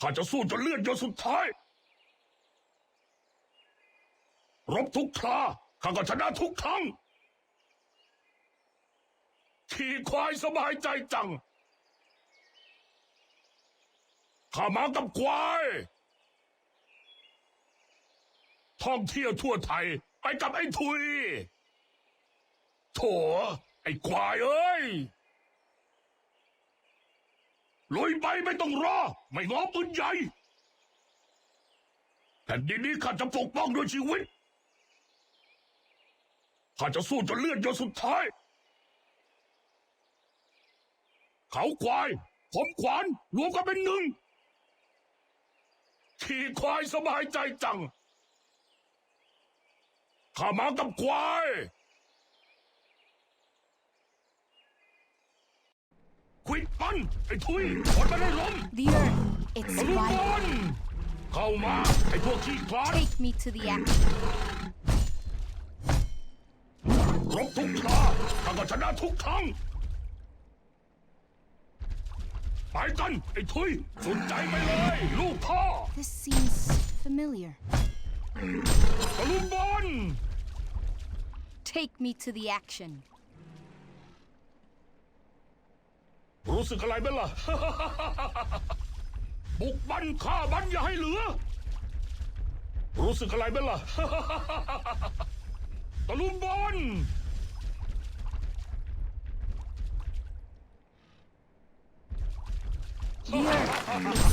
ข้าจะสู้จนเลือดหยดสุดท้าย รบทุกคราข้าก็ชนะทุกครั้ง ขี่ควายสบายใจจัง ข้ามากับควาย ท่องเที่ยวทั่วไทยไปกับไอ้ทุย โถไอ้ควายเอ้ย ลุยไปไม่ต้องรอ ไม่ง้อปืนใหญ่แผ่นดินนี้ข้าจะปกป้องด้วยชีวิต ข้าจะสู้จนเลือดหยดสุดท้าย เขาควาย ผมขวานรวมกันเป็นหนึ่ง ขี่ควายสบายใจจัง ข้ามากับควาย ควิดปัน ไอ้ทุยคนมันได้ล้ม The earth, it's ตะลุมบอ vital. ลเข้ามา ไอ้พวกขี้คลาด Take me to the action. รบทุกคราข้าก็ชนะทุกครั้ง ไปกัน ไอ้ทุยสุดใจไปเลย ลูกพ่อ This seems familiar. ตะลุมบอล Take me to the action. รู้สึกอะไรไหมล่ะ บุกบันฆ่าบันอย่าให้เหลือ รู้สึกอะไรไหมล่ะ ตะลุมบอล The earth, it's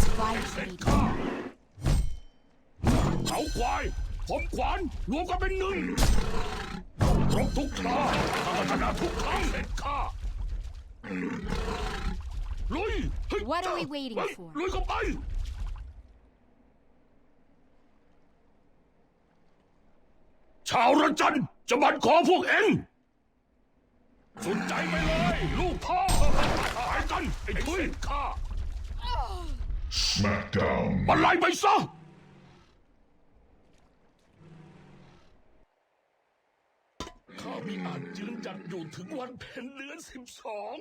เสร็จ vital. ข้าเขาควาย ผมขวานรวมกันเป็นหนึ่งรบทุกคราข้าก็ชนะทุกครั้งเสร็จข้า ลุยเฮ้ย What are we waiting เฮ้ย for? ลุยเข้าไป ชาวระจันจะบันขอพวกเองสนใจไปเลย ลูกพ่อไปกัน ไอ้ทุยข้า Smackdown. บันไลไปซะ ข้ามีอาจยืนจัดอยู่ถึงวันเพ็ญเดือนสิบสอง